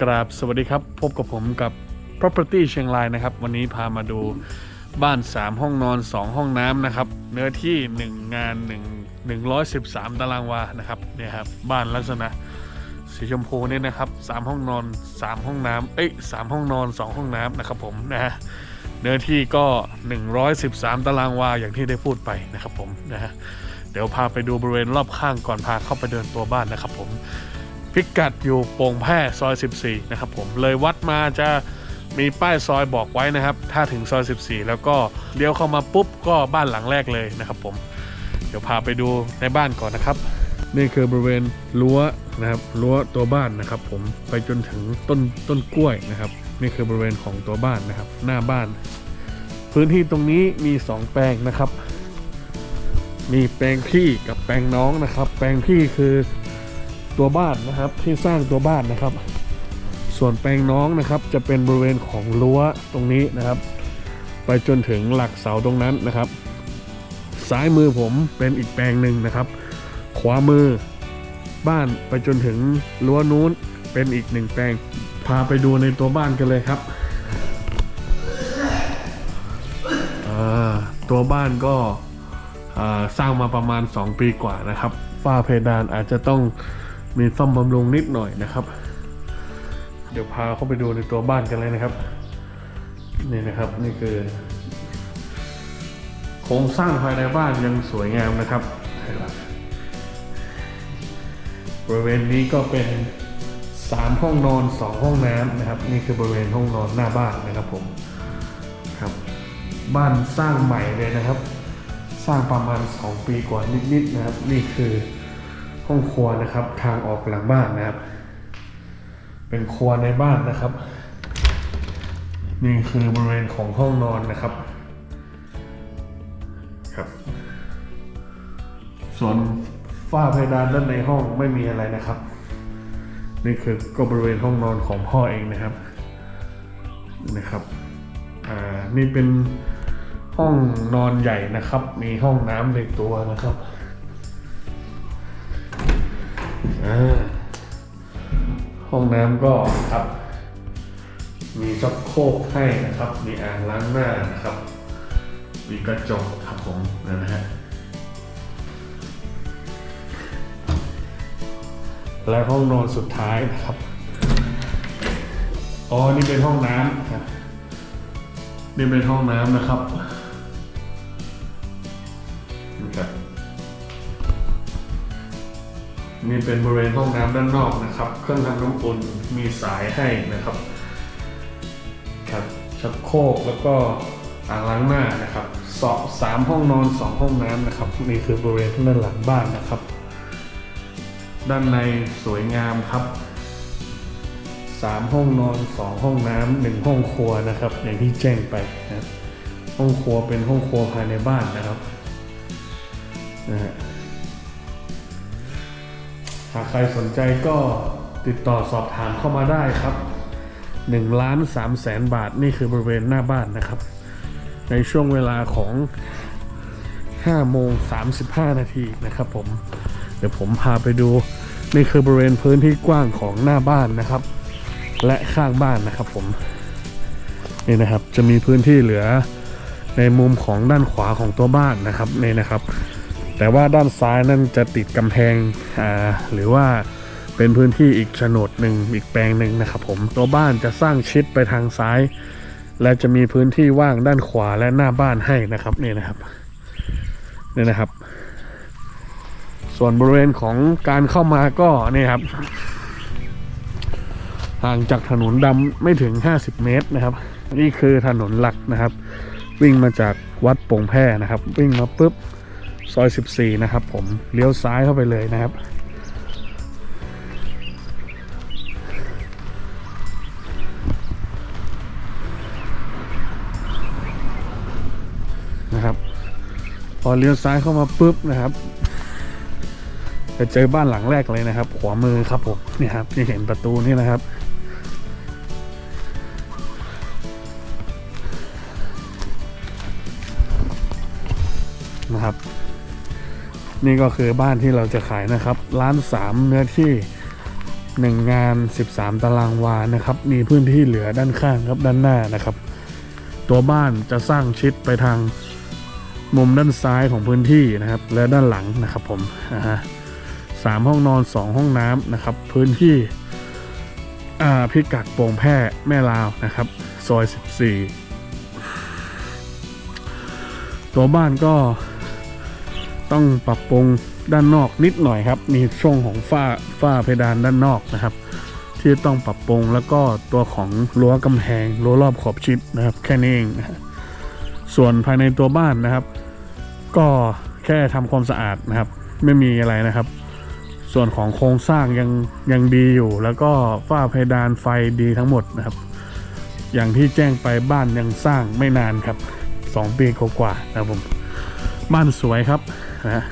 กราบสวัสดีครับ พบกับผมกับ property เชียงรายนะครับ วันนี้พามาดูบ้าน 3 ห้องนอน 2 ห้องน้ำนะครับ เนื้อที่ 1 งาน 1 113 ตารางวานะครับเนี่ยครับบ้านลักษณะสีชมพูเนี่ยนะครับ 3 ห้องนอน 3 ห้องน้ำเอ้ย3ห้องนอน 2 ห้องน้ำนะครับผมนะฮะเนื้อที่ก็ 113 ตารางวาอย่างที่ได้พูดไปนะครับผมนะฮะเดี๋ยวพาไปดูบริเวณรอบข้างก่อนพาเข้าไปเดินตัวบ้านนะครับผม พิกัดอยู่โป่งแพร่ซอย 14 นะครับผมเลยวัดมาจะมีป้ายซอยบอกไว้นะครับ ถ้าถึงซอย 14 แล้วก็เลี้ยวเข้ามาปุ๊บก็บ้านหลังแรกเลยนะครับผม เดี๋ยวพาไปดูในบ้านก่อนนะครับ นี่คือบริเวณรั้วนะครับรั้วตัวบ้านนะครับ ผมไปจนถึงต้นต้นกล้วยนะครับ นี่คือบริเวณของตัวบ้านนะครับ หน้าบ้าน พื้นที่ตรงนี้มี 2 แปลงนะครับ มีแปลงพี่กับแปลงน้องนะครับ แปลงพี่คือ ตัวบ้านนะครับที่สร้างตัวบ้านนะครับ ส่วนแปลงน้องนะครับจะเป็นบริเวณของรั้วตรงนี้นะครับ ไปจนถึงหลักเสาตรงนั้นนะครับ ซ้ายมือผมเป็นอีกแปลงหนึ่งนะครับ ขวามือบ้านไปจนถึงรั้วนู้นเป็นอีกหนึ่งแปลง พาไปดูในตัวบ้านกันเลยครับตัวบ้านก็สร้างมาประมาณ 2 ปีกว่านะครับ ฝ้าเพดานอาจจะต้อง มีซ่อมบำรุงนิดหน่อยนะครับ เดี๋ยวพาเข้าไปดูในตัวบ้านกันเลยนะครับ นี่นะครับนี่คือ โครงสร้างภายในบ้านยังสวยงามนะครับ บริเวณนี้ก็เป็น3ห้องนอน2ห้องน้ำนะครับ นี่คือบริเวณห้องนอนหน้าบ้านนะครับผมครับ บ้านสร้างใหม่เลยนะครับ สร้างประมาณ 2 ปีกว่านิดๆนะครับ นี่คือ ห้องครัวนะครับ ทางออกหลังบ้านนะครับ เป็นครัวในบ้านนะครับ นี่คือบริเวณของห้องนอนนะครับครับ ส่วนฝ้าเพดานด้านในห้องไม่มีอะไรนะครับ นี่คือก็บริเวณห้องนอนของพ่อเองนะครับนะครับอ่านี่เป็นห้องนอนใหญ่นะครับ มีห้องน้ำในตัวนะครับ ห้องน้ำก็ครับ มีชักโครกให้นะครับ มีอ่างล้างหน้านะครับ มีกระจกครับผมนะฮะและห้องนอนสุดท้ายนะครับ อ๋อ นี่เป็นห้องน้ำครับ นี่เป็นห้องน้ำนะครับ นี่เป็นบริเวณห้องน้ำด้านนอกนะครับ เครื่องทำน้ำอุ่นมีสายให้นะครับครับชักโครกแล้วก็อ่างล้างหน้านะครับสองสามห้องนอนสองห้องน้ำนะครับนี่คือบริเวณด้านหลังบ้านนะครับ ด้านในสวยงามครับสามห้องนอนสองห้องน้ำหนึ่งห้องครัวนะครับ อย่างที่แจ้งไปนะห้องครัวเป็นห้องครัวภายในบ้านนะครับนะฮะ หากใครสนใจก็ติดต่อสอบถามเข้ามาได้ครับ1ล้าน3แสนบาทนี่คือบริเวณหน้าบ้านนะครับ ในช่วงเวลาของ5โมง35 นาทีนะครับผม เดี๋ยวผมพาไปดู นี่คือบริเวณพื้นที่กว้างของหน้าบ้านนะครับ และข้างบ้านนะครับผม นี่นะครับจะมีพื้นที่เหลือในมุมของด้านขวาของตัวบ้านนะครับนี่นะครับ แต่ว่าด้านซ้ายนั่นจะติดกำแพงอ่าหรือว่าเป็นพื้นที่อีกโฉนดหนึ่งอีกแปลงหนึ่งนะครับผมตัวบ้านจะสร้างชิดไปทางซ้าย และจะมีพื้นที่ว่างด้านขวาและหน้าบ้านให้นะครับนี่นะครับนี่นะครับ ส่วนบริเวณของการเข้ามาก็นี่ครับห่างจากถนนดำไม่ถึง 50 เมตรนะครับ นี่คือถนนหลักนะครับ วิ่งมาจากวัดโป่งแพร่นะครับ วิ่งมาปุ๊บ ซอย 14 นะครับผมเลี้ยวซ้ายเข้าไปเลยนะครับ นะครับ พอเลี้ยวซ้ายเข้ามาปุ๊บนะครับจะเจอบ้านหลังแรกเลยนะครับ ขวามือครับผมนี่ครับที่เห็นประตูนี่นะครับ นะครับ นี่ก็คือบ้านที่เราจะขายนะครับล้านสามเนื้อที่หนึ่งงาน 13 ตารางวานะครับ มีพื้นที่เหลือด้านข้างครับด้านหน้านะครับ ตัวบ้านจะสร้างชิดไปทางมุมด้านซ้ายของพื้นที่นะครับ และด้านหลังนะครับผมอ่าสามห้องนอนสองห้องน้ำนะครับ พื้นที่พิกัดโป่งแพร่แม่ลาวนะครับซอย 14 ตัวบ้านก็ ต้องปรับปรุงด้านนอกนิดหน่อยครับ มีช่วงของฝ้าฝ้าเพดานด้านนอกนะครับ ที่ต้องปรับปรุงแล้วก็ตัวของรั้วกำแพงรั้วรอบขอบชิดนะครับ แค่นี้เองนะส่วนภายในตัวบ้านนะครับ ก็แค่ทำความสะอาดนะครับ ไม่มีอะไรนะครับ ส่วนของโครงสร้างยังยังดีอยู่ แล้วก็ฝ้าเพดานไฟดีทั้งหมดนะครับ อย่างที่แจ้งไปบ้านยังสร้างไม่นานครับสองปีกว่าๆนะครับผมบ้านสวยครับ นะ